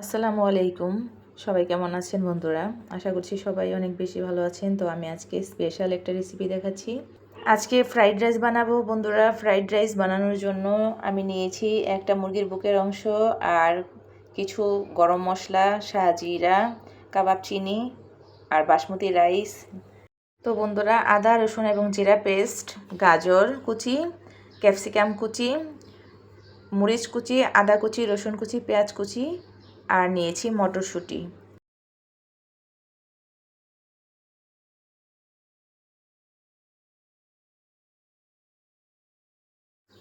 আসসালামু আলাইকুম। সবাই কেমন আছেন বন্ধুরা? আশা করছি সবাই অনেক বেশি ভালো আছেন। তো আমি আজকে স্পেশাল একটা রেসিপি দেখাচ্ছি। আজকে ফ্রাইড রাইস বানাবো বন্ধুরা। ফ্রাইড রাইস বানানোর জন্য আমি নিয়েছি একটা মুরগির বুকের অংশ আর কিছু গরম মশলা সাজিরা কাবাব চিনি আর বাসমতি রাইস তো বন্ধুরা, আদা, রসুন এবং জিরা পেস্ট গাজর কুচি ক্যাপসিকাম কুচি, মরিচ কুচি, আদা কুচি, রসুন কুচি, পেঁয়াজ কুচি আর নিয়েছি মটরশুঁটি।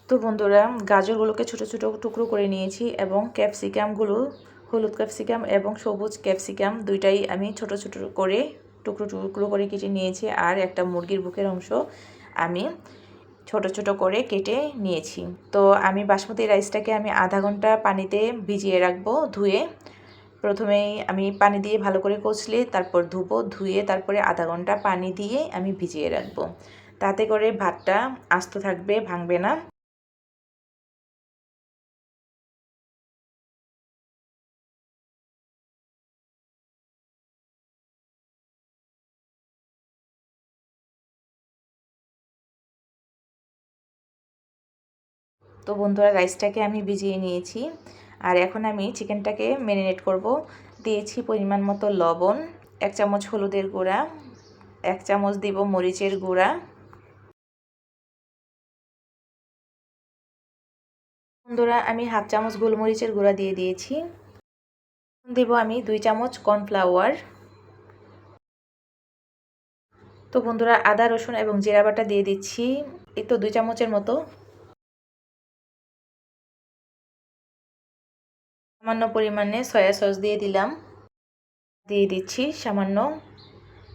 তো বন্ধুরা, গাজরগুলোকে ছোট ছোট টুকরো করে নিয়েছি এবং ক্যাপসিকামগুলো, হলুদ ক্যাপসিকাম এবং সবুজ ক্যাপসিকাম দুইটাই আমি ছোট ছোট করে টুকরো টুকরো করে কেটে নিয়েছি। আর একটা মুরগির বুকের অংশ আমি ছোট ছোট করে কেটে নিয়েছি। তো আমি বাসমতি রাইসটাকে আমি আধা ঘণ্টা পানিতে ভিজিয়ে রাখব, ধুয়ে। প্রথমেই আমি পানি দিয়ে ভালো করে কষলে তারপর ধুবো, ধুয়ে তারপরে আধা ঘণ্টা পানি দিয়ে আমি ভিজিয়ে রাখব। তাতে করে ভাতটা আস্ত থাকবে, ভাঙবে না। তো বন্ধুরা রাইসটাকে আমি ভিজিয়ে নিয়েছি। আর এখন আমি চিকেনটাকে ম্যারিনেট করব। দিয়েছি পরিমাণ মতো লবণ, এক চামচ হলুদের গুঁড়া, এক চামচ দিব মরিচের গুঁড়া। বন্ধুরা আমি হাফ চামচ গোলমরিচের গুঁড়া দিয়ে দিয়েছি। দেব আমি দুই চামচ কর্নফ্লাওয়ার তো বন্ধুরা আদা, রসুন এবং জিরা বাটা দিয়ে দিচ্ছি। এই তো দুই চামচের মতো। সামান্য পরিমাণে সয়া সস দিয়ে দিলাম। দিয়ে দিচ্ছি সামান্য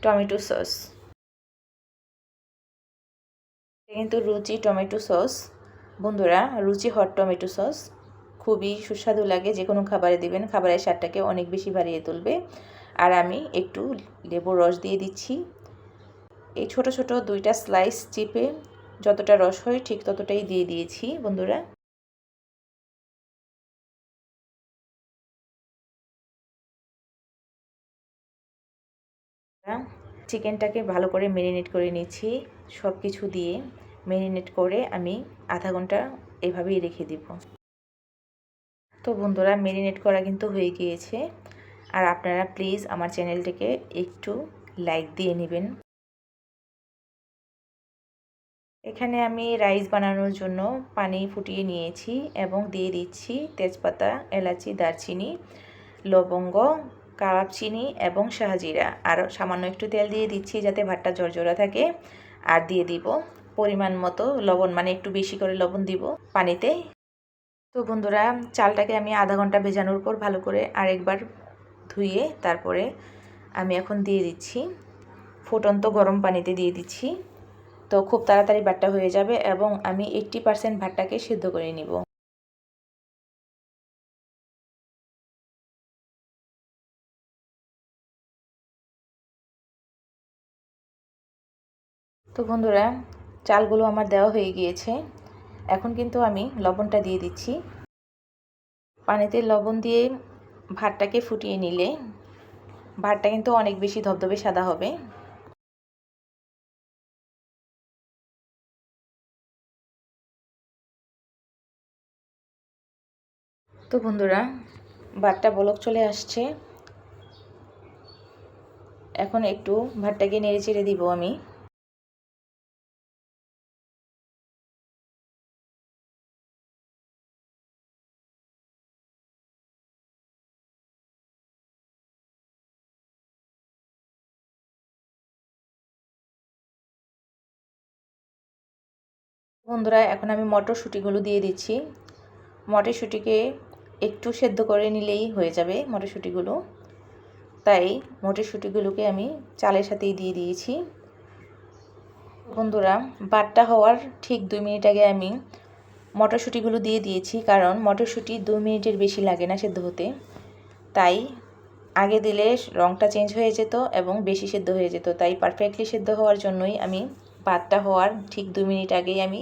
টমেটো সস। কিন্তু রুচি টমেটো সস। বন্ধুরা, রুচি হট টমেটো সস। খুবই সুস্বাদু লাগে যে কোনো খাবারে দিবেন। খাবারের স্বাদটাকে অনেক বেশি বাড়িয়ে তুলবে। আর আমি একটু লেবুর রস দিয়ে দিচ্ছি। এই ছোট ছোট দুইটা স্লাইস চিপে যতটা রস হয় ঠিক ততটাই দিয়ে দিয়েছি, বন্ধুরা। চিকেনটাকে ভালো করে ম্যারিনেট করে নিচ্ছি সব কিছু দিয়ে। ম্যারিনেট করে আমি আধা ঘণ্টা এভাবেই রেখে দিব। তো বন্ধুরা ম্যারিনেট করা কিন্তু হয়ে গিয়েছে। আর আপনারা প্লিজ আমার চ্যানেলটিকে একটু লাইক দিয়ে নেবেন। এখানে আমি রাইস বানানোর জন্য পানি ফুটিয়ে নিয়েছি এবং দিয়ে দিচ্ছি তেজপাতা, এলাচি, দারচিনি, লবঙ্গ কাবাব, চিনি এবং শাহজিরা। আর সামান্য একটু তেল দিয়ে দিচ্ছি যাতে ভাতটা জর্জরা থাকে। আর দিয়ে দিব পরিমাণ মতো লবণ মানে একটু বেশি করে লবণ দিব পানিতে। তো বন্ধুরা, চালটাকে আমি আধা ঘণ্টা ভেজানোর পর ভালো করে আরেকবার ধুয়ে তারপরে আমি এখন দিয়ে দিচ্ছি ফুটন্ত গরম পানিতে দিয়ে দিচ্ছি। তো খুব তাড়াতাড়ি ভাতটা হয়ে যাবে এবং আমি এইট্টি পারসেন্ট ভাতটাকে সিদ্ধ করে নিব। তো বন্ধুরা, চালগুলো আমার দেওয়া হয়ে গিয়েছে। এখন কিন্তু আমি লবণটা দিয়ে দিচ্ছি। পানিতে লবণ দিয়ে ভাতটাকে ফুটিয়ে নিলে ভাতটা কিন্তু অনেক বেশি ধবধবে সাদা হবে। তো বন্ধুরা, ভাতটা বলক চলে আসছে। এখন একটু ভাতটাকে নেড়ে চেড়ে দিব আমি। বন্ধুরা, এখন আমি মটরশুঁটিগুলো দিয়ে দিচ্ছি। মটরশুঁটিকে একটু সেদ্ধ করে নিলেই হয়ে যাবে মটরশুঁটিগুলো। তাই মটরশুঁটিগুলোকে আমি চালের সাথেই দিয়ে দিয়েছি। বন্ধুরা বাটটা হওয়ার ঠিক দুই মিনিট আগে আমি মটরশুঁটিগুলো দিয়ে দিয়েছি, কারণ মটরশুঁটি দু মিনিটের বেশি লাগে না সেদ্ধ হতে। তাই আগে দিলে রঙটা চেঞ্জ হয়ে যেত এবং বেশি সেদ্ধ হয়ে যেত। তাই পারফেক্টলি সেদ্ধ হওয়ার জন্যই আমি ভাতটা হওয়ার ঠিক দু মিনিট আগেই আমি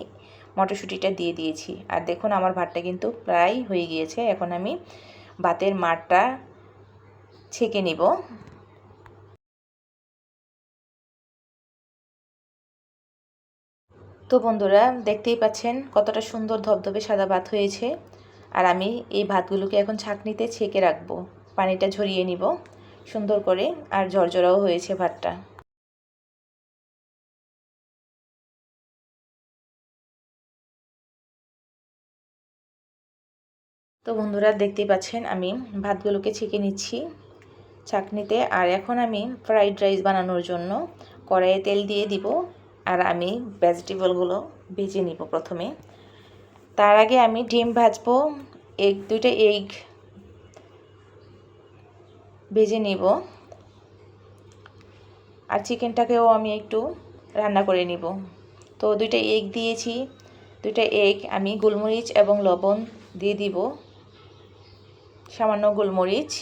মটরশুঁটিটা দিয়ে দিয়েছি। আর দেখুন, আমার ভাতটা কিন্তু প্রায় হয়ে গিয়েছে। এখন আমি ভাতের মারটা ছেঁকে নিব। তো বন্ধুরা, দেখতেই পাচ্ছেন কতটা সুন্দর ধবধবে সাদা ভাত হয়েছে। আর আমি এই ভাতগুলোকে এখন ছাঁকনিতে ছেঁকে রাখব। পানিটা ঝরিয়ে নিব সুন্দর করে, আর ঝরঝরাও হয়েছে ভাতটা। তো বন্ধুরা দেখতেই পাচ্ছেন, আমি ভাতগুলোকে ছেঁকে নিচ্ছি চাকনিতে। আর এখন আমি ফ্রাইড রাইস বানানোর জন্য কড়াইয়ে তেল দিয়ে দিব আর আমি ভেজিটেবলগুলো ভেজে নিব প্রথমে। তার আগে আমি ডিম ভাজবো, এগ, দুইটা এগ ভেজে নিব। আর চিকেনটাকেও আমি একটু রান্না করে নিব। তো দুইটা এগ দিয়েছি, দুইটা এগ, আমি গোলমরিচ এবং লবণ দিয়ে দিব। সামান্য গোলমরিচ।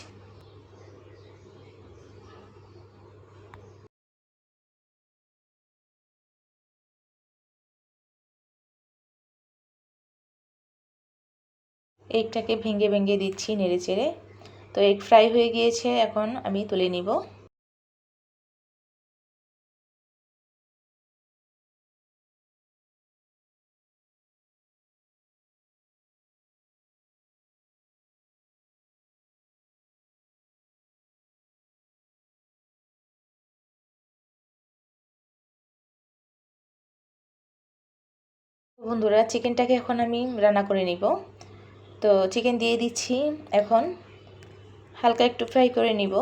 এগটাকে ভেঙে ভেঙে দিচ্ছি নেড়ে চেড়ে। তো এগ ফ্রাই হয়ে গিয়েছে, এখন আমি তুলে নিব। বন্ধুরা, চিকেনটাকে এখন আমি রান্না করে নিব। তো চিকেন দিয়ে দিচ্ছি, এখন হালকা একটু ফ্রাই করে নিব।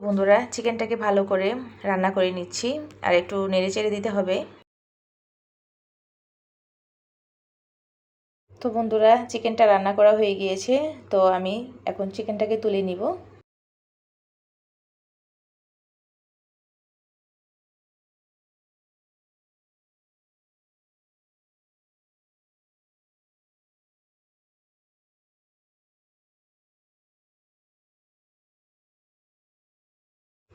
বন্ধুরা চিকেনটাকে ভালো করে রান্না করে নিচ্ছি আর একটু নেড়ে চেড়ে দিতে হবে। তো বন্ধুরা চিকেনটা রান্না করা হয়ে গিয়েছে, তো আমি এখন চিকেনটাকে তুলে নিব।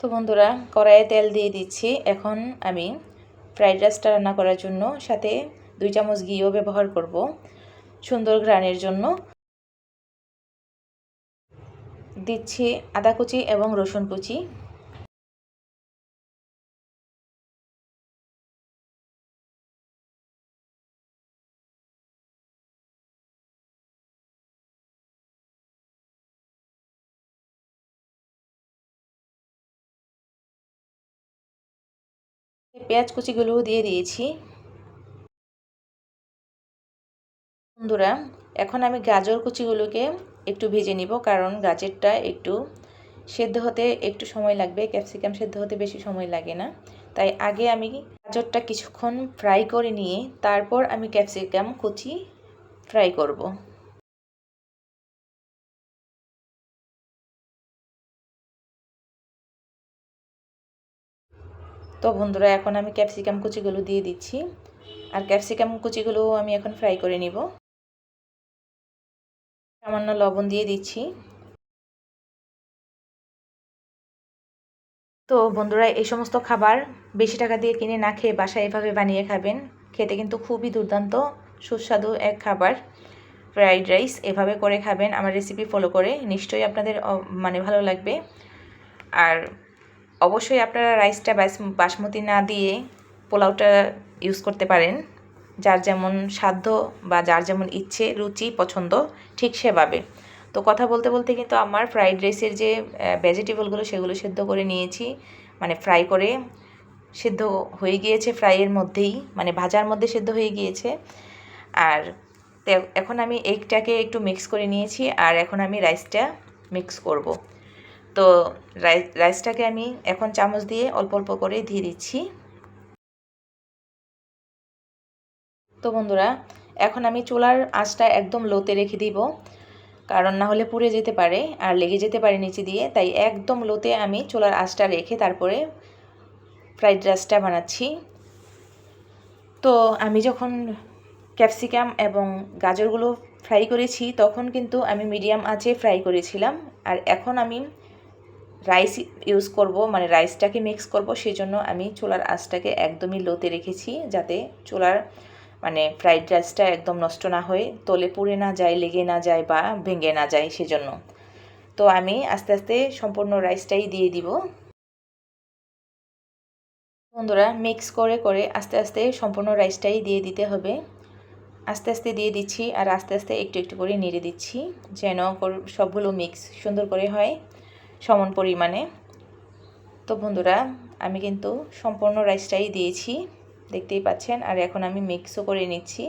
তো বন্ধুরা, কড়াইয়ে তেল দিয়ে দিচ্ছি। এখন আমি ফ্রাইড রাইসটা রান্না করার জন্য সাথে দুই চামচ ঘিও ব্যবহার করব সুন্দর ঘ্রাণের জন্য। দিচ্ছি আদা কুচি এবং রসুন কুচি। পেঁয়াজ কুচিগুলো দিয়ে দিয়েছি। বন্ধুরা, এখন আমি গাজর কুচিগুলোকে একটু ভেজে নিব, কারণ গাজরটা একটু সেদ্ধ হতে একটু সময় লাগবে, ক্যাপসিকাম সেদ্ধ হতে বেশি সময় লাগে না। তাই আগে আমি গাজরটা কিছুক্ষণ ফ্রাই করে নিয়ে তারপর আমি ক্যাপসিকাম কুচি ফ্রাই করব। তো বন্ধুরা, এখন আমি ক্যাপসিকাম কুচিগুলো দিয়ে দিচ্ছি। আর ক্যাপসিকাম কুচিগুলো আমি এখন ফ্রাই করে নিব। সামান্য লবণ দিয়ে দিচ্ছি। তো বন্ধুরা, এই সমস্ত খাবার বেশি টাকা দিয়ে কিনে না খেয়ে বাসায় এভাবে বানিয়ে খাবেন। খেতে কিন্তু খুবই দুর্দান্ত, সুস্বাদু এক খাবার। ফ্রাইড রাইস এভাবে করে খাবেন। আমার রেসিপি ফলো করে নিশ্চয়ই আপনাদের মানে ভালো লাগবে। আর অবশ্যই আপনারা রাইসটা বাসমতি না দিয়ে পোলাওটা ইউজ করতে পারেন। যার যেমন সাধ্য বা যার যেমন ইচ্ছে, রুচি, পছন্দ, ঠিক সেভাবে। তো কথা বলতে বলতে কিন্তু আমার ফ্রাইড রাইসের যে ভেজিটেবলগুলো সেগুলো সেদ্ধ করে নিয়েছি। মানে ফ্রাই করে সেদ্ধ হয়ে গিয়েছে ফ্রাইয়ের মধ্যেই। মানে ভাজার মধ্যে সেদ্ধ হয়ে গিয়েছে। আর এখন আমি এগটাকে একটু মিক্স করে নিয়েছি। আর এখন আমি রাইসটা মিক্স করব। তো রাইস রাইসটাকে আমি এখন চামচ দিয়ে অল্প অল্প করে দিয়ে দিচ্ছি। তো বন্ধুরা, এখন আমি চুলার আঁচটা একদম লোতে রেখে দিব, কারণ না হলে পুড়ে যেতে পারে আর লেগে যেতে পারে নিচে দিয়ে। তাই একদম লোতে আমি চুলার আঁচটা রেখে তারপরে ফ্রাইড রাইসটা বানাচ্ছি। তো আমি যখন ক্যাপসিকাম এবং গাজরগুলো ফ্রাই করেছি, তখন কিন্তু আমি মিডিয়াম আঁচে ফ্রাই করেছিলাম। আর এখন আমি রাইস ইউজ করব মানে রাইসটাকে মিক্স করব সেই জন্য আমি চুলার আঁচটাকে একদমই লোতে রেখেছি যাতে চুলার মানে ফ্রাইড রাইসটা একদম নষ্ট না হয়ে তলে পুড়ে না যায়, লেগে না যায় বা ভেঙে না যায় সেজন্য। তো আমি আস্তে আস্তে সম্পূর্ণ রাইসটাই দিয়ে দিব। বন্ধুরা মিক্স করে করে আস্তে আস্তে সম্পূর্ণ রাইসটাই দিয়ে দিতে হবে। আস্তে আস্তে দিয়ে দিচ্ছি আর আস্তে আস্তে একটু একটু করে নেড়ে দিচ্ছি, যেন সবগুলো মিক্স সুন্দর করে হয়। সমান পরিমাণে। তো বন্ধুরা, আমি কিন্তু সম্পূর্ণ রাইসটাই দিয়েছি, দেখতেই পাচ্ছেন, আর এখন আমি মিক্সও করে নিচ্ছি।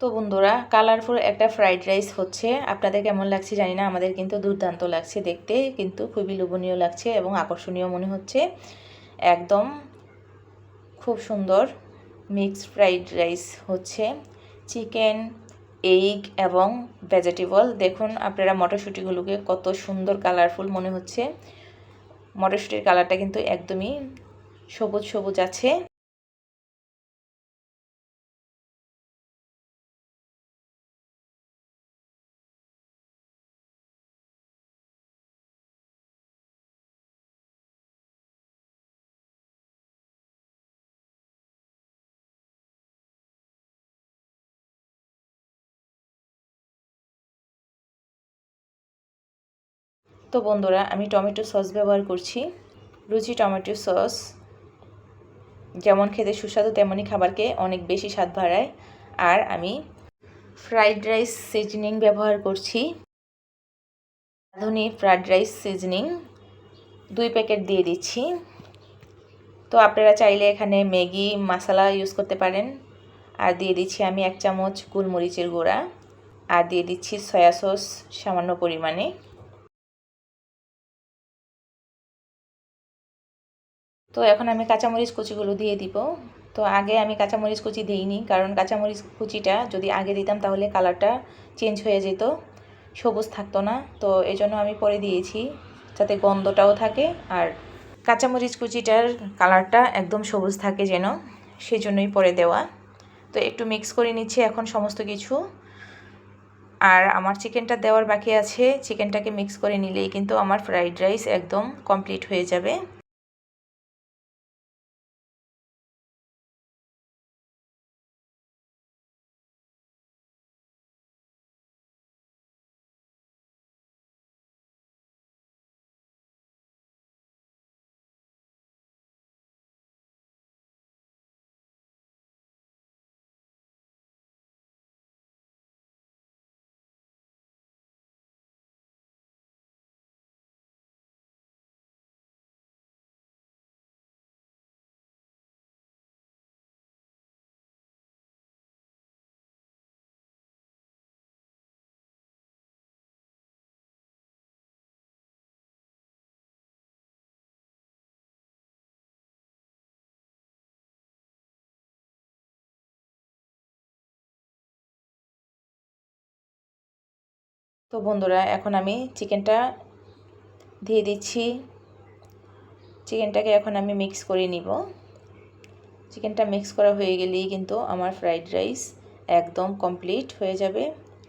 তো বন্ধুরা কালারফুল একটা ফ্রাইড রাইস হচ্ছে। আপনাদের কেমন লাগছে জানি না, আমাদের কিন্তু দুর্দান্ত লাগছে দেখতে, কিন্তু খুবই লোভনীয় লাগছে এবং আকর্ষণীয় মনে হচ্ছে। একদম খুব সুন্দর। মিক্সড ফ্রাইড রাইস হচ্ছে চিকেন, এগ এবং ভেজিটেবল। দেখুন আপনারা মটরশুঁটিগুলোকে কত সুন্দর কালারফুল মনে হচ্ছে। মটরশুঁটির কালারটা কিন্তু একদমই সবুজ সবুজ আছে। তো বন্ধুরা, আমি টমেটো সস ব্যবহার করছি। রুচি টমেটো সস। যেমন খেতে সুস্বাদু তেমনই খাবারকে অনেক বেশি স্বাদ বাড়ায়। আর আমি ফ্রাইড রাইস সিজনিং ব্যবহার করছি। রাঁধুনি ফ্রাইড রাইস সিজনিং দুই প্যাকেট দিয়ে দিচ্ছি। তো আপনারা চাইলে এখানে ম্যাগি মশলা ইউজ করতে পারেন। আর দিয়ে দিচ্ছি আমি এক চামচ গোলমরিচের গুঁড়া। আর দিয়ে দিচ্ছি সয়া সস সামান্য পরিমাণে। তো এখন আমি কাঁচামরিচ কুচিগুলো দিয়ে দিব। তো আগে আমি কাঁচামরিচ কুচি দিইনি, কারণ কাঁচামরিচ কুচিটা যদি আগে দিতাম তাহলে কালারটা চেঞ্জ হয়ে যেত, সবুজ থাকতো না। তো এই জন্য আমি পরে দিয়েছি, যাতে গন্ধটাও থাকে। আর কাঁচামরিচ কুচিটার কালারটা একদম সবুজ থাকে যেন সেই জন্যই পরে দেওয়া। তো একটু মিক্স করে নিচ্ছি এখন সমস্ত কিছু। আর আমার চিকেনটা দেওয়ার বাকি আছে, চিকেনটাকে মিক্স করে নিলেই কিন্তু আমার ফ্রাইড রাইস একদম কমপ্লিট হয়ে যাবে। তো বন্ধুরা, এখন আমি চিকেনটা দিয়ে দিচ্ছি। চিকেনটাকে এখন আমি মিক্স করে নিব। চিকেনটা মিক্স করা হয়ে গেলেই কিন্তু আমার ফ্রাইড রাইস একদম কমপ্লিট হয়ে যাবে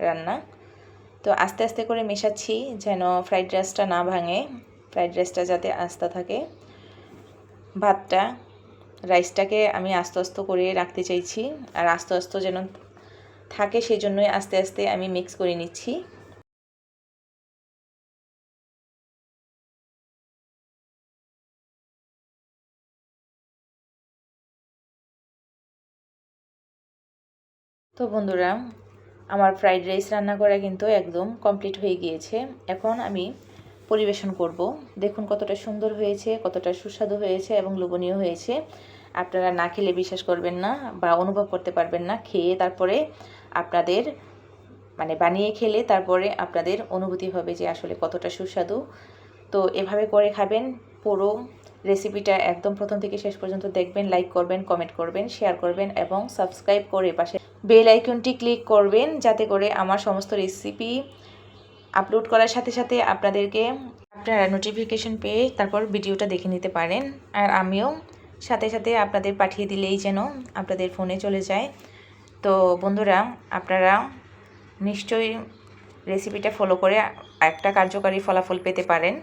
রান্না। তো আস্তে আস্তে করে মেশাচ্ছি যেন ফ্রাইড রাইসটা না ভাঙে ফ্রাইড রাইসটা যাতে আস্তে থাকে। ভাতটা রাইসটাকে আমি আস্তে আস্তে করে রাখতে চাইছি। আর আস্তে আস্তে যেন থাকে সেই জন্যই আস্তে আস্তে আমি মিক্স করে নিচ্ছি। তো বন্ধুরা, আমার ফ্রাইড রাইস রান্না করা কিন্তু একদম কমপ্লিট হয়ে গিয়েছে। এখন আমি পরিবেশন করব। দেখুন কতটা সুন্দর হয়েছে, কতটা সুস্বাদু হয়েছে এবং লোভনীয় হয়েছে। আপনারা না খেলে বিশ্বাস করবেন না বা অনুভব করতে পারবেন না। খেয়ে তারপরে আপনাদের মানে বানিয়ে খেলে তারপরে আপনাদের অনুভূতি হবে যে আসলে কতটা সুস্বাদু। তো এভাবে করে খাবেন পুরো রেসিপিটা একদম প্রথম থেকে শেষ পর্যন্ত দেখবেন লাইক করবেন কমেন্ট করবেন শেয়ার করবেন এবং সাবস্ক্রাইব করে পাশে বেল আইকনটি ক্লিক করবেন যাতে করে আমার সমস্ত রেসিপি আপলোড করার সাথে সাথে আপনাদেরকে আপনারা নোটিফিকেশন পেয়ে তারপর ভিডিওটা দেখে নিতে পারেন। আর আমিও সাথে সাথে আপনাদের পাঠিয়ে দিলেই যেন আপনাদের ফোনে চলে যায়। তো বন্ধুরা, আপনারা নিশ্চয়ই রেসিপিটা ফলো করে একটা কার্যকারী ফলাফল পেতে পারেন,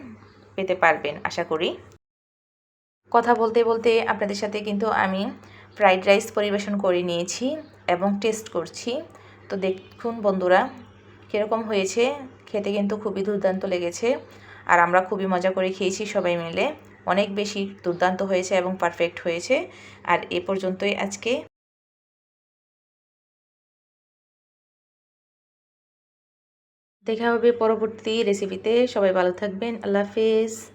পেতে পারবেন, আশা করি। কথা বলতে বলতে আপনাদের সাথে কিন্তু আমি ফ্রাইড রাইস পরিবেশন করে নিয়েছি এবং টেস্ট করছি। তো দেখুন বন্ধুরা, কীরকম হয়েছে, খেতে কিন্তু খুবই দুর্দান্ত লেগেছে আর আমরা খুবই মজা করে খেয়েছি সবাই মিলে। অনেক বেশি দুর্দান্ত হয়েছে এবং পারফেক্ট হয়েছে। আর এ পর্যন্তই আজকে। দেখা হবে পরবর্তী রেসিপিতে সবাই ভালো থাকবেন। আল্লাহ হাফেজ।